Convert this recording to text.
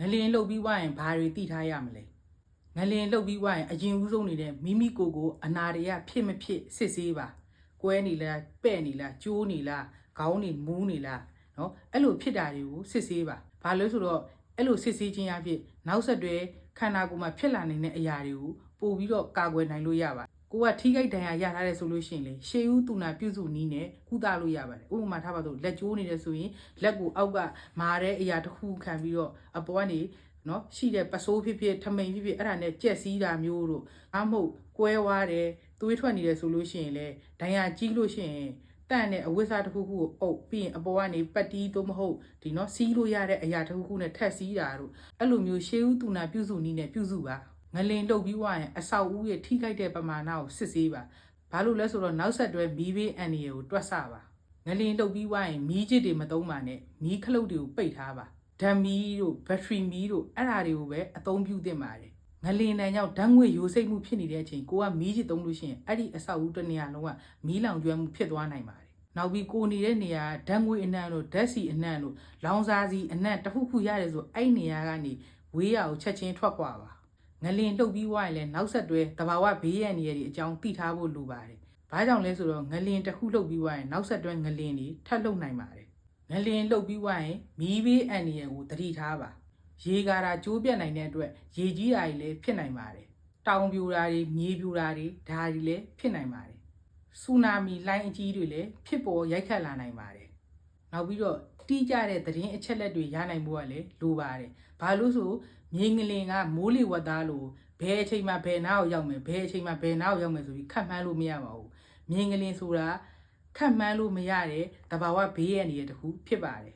ငလင်လှုပ်ပြီးွားရင်ဘာတွေသိထားရမလဲငလင်လှုပ်ပြီးွားရင်အရင်ဦးဆုံးနေတဲ့မိမိကိုယ်ကိုအနာတွေကဖြစ်မဖြစ်စစ်ဆေးပါကွဲနေလားပဲ့နေလားကျိုးနေလားခေါင်းနေမူးနေလားနော်အဲ့လိုဖြစ်တာတွေကိုစစ်ဆေးပါဘာလို့ဆိုတော့အဲ့လိုစစ်ဆေးခြင်းအဖြစ်နောက်ဆက်တွဲခန္ဓာကိုယ်မှာဖြစ်လာနေတဲ့အရာတွေကိုပို့ပြီးတော့ကာကွယ်နိုင်လို့ရပါ ကိုကထိခိုက်ဒဏ်ရာရထားတယ်ဆိုလို့ရှိရင်လေရှေးဦးတူနာပြုစုနီးနဲ့ကုသလို့ရပါတယ်ဥပမာထားပါတော့လက်ကျိုးနေတယ်ဆိုရင်လက်ကိုအောက်ကမာတဲ့အရာတစ်ခုခံပြီးတော့အပေါ်ကနေနော်ရှိတဲ့ပစိုးဖြစ်ဖြစ်ထမိန်ဖြစ်ဖြစ်အဲ့ဒါနဲ့ကြက်စီးတာမျိုးတို့အမဟုတ်ကွဲွားတယ်သွေးထွက်နေတယ်ဆိုလို့ရှိရင်လေဒဏ်ရာကြီးလို့ရှိရင်တန့်တဲ့အဝိစားတစ်ခုခုကိုအုပ်ပြီးရင်အပေါ်ကနေပတ်တီးတော့မဟုတ်ဒီနော်စီးလို့ရတဲ့အရာတစ်ခုခုနဲ့ထက်စီးတာတို့အဲ့လိုမျိုးရှေးဦးတူနာပြုစုနီးနဲ့ပြုစုပါ ငလင်တုပ်ပြီးွားရင်အဆောက်အဦရဲ့ထိခိုက်တဲ့ပမာဏကိုစစ်ဆေးပါဘာလို့လဲဆိုတော့နောက်ဆက်တွဲမီးဘေးအန်ဒီရယ်ကိုတွက်ဆပါငလင်တုပ်ပြီးွားရင်မီးချစ်တွေမသုံးပါနဲ့မီးခလုတ်တွေကိုပိတ်ထားပါဓာတ်မီးတို့ဘက်ထရီမီးတို့အဲ့ဒါတွေကိုပဲအသုံးပြုသင့်ပါတယ်ငလင်တန်ကြောင့်ဓာတ်ငွေရိုးစိတ်မှုဖြစ်နေတဲ့အချိန်ကိုကမီးချစ်သုံးလို့ရှိရင်အဲ့ဒီအဆောက်အဦတစ်နေရာလုံးကမီးလောင်ကျွမ်းမှုဖြစ်သွားနိုင်ပါတယ်နောက်ပြီးကိုနေတဲ့နေရာဓာတ်ငွေအနှံ့တို့ဓာတ်စီအနှံ့တို့လောင်စာစီအနှံ့တစ်ခုခုရတယ်ဆိုအဲ့နေရာကနေဝေးရအောင်ချက်ချင်းထွက်ခွာပါ ငလင်လှုပ်ပြီးွားရင်လည်းနောက်ဆက်တွဲတဘာဝဘေးရန်နေရတဲ့အကြောင်းသိထားဖို့လိုပါတယ်ဘာကြောင့်လဲဆိုတော့ငလင်တစ်ခုလှုပ်ပြီးွားရင်နောက်ဆက်တွဲငလင်တွေထပ်လှုပ်နိုင်ပါတယ်ငလင်လှုပ်ပြီးွားရင်မီးဘေးအန်နေရကိုသတိထားပါရေကာတာကျိုးပြတ်နိုင်တဲ့အတွက်ရေကြီးတာတွေလည်းဖြစ်နိုင်ပါတယ်တောင်ပြိုတာတွေမြေပြိုတာတွေဒါတွေလည်းဖြစ်နိုင်ပါတယ်ဆူနာမီလိုင်းအကြီးတွေလည်းဖြစ်ပေါ်ရိုက်ခတ်လာနိုင်ပါတယ်။နောက်ပြီးတော့တိကျတဲ့သတင်းအချက်လက်တွေရနိုင်ဖို့ကလည်းလိုပါတယ်။ဘာလို့ဆို မြေငလင်ကမိုးလေဝသလို့ဘယ်အချိန်မှဘယ်နားကိုရောက်မယ်ဘယ်အချိန်မှဘယ်နားကိုရောက်မယ်ဆိုပြီးခတ်မှန်းလို့မရပါဘူး။မြေငလင်ဆိုတာခတ်မှန်းလို့မရတဲ့တဘာဝဘေးရန်တွေတစ်ခုဖြစ်ပါတယ်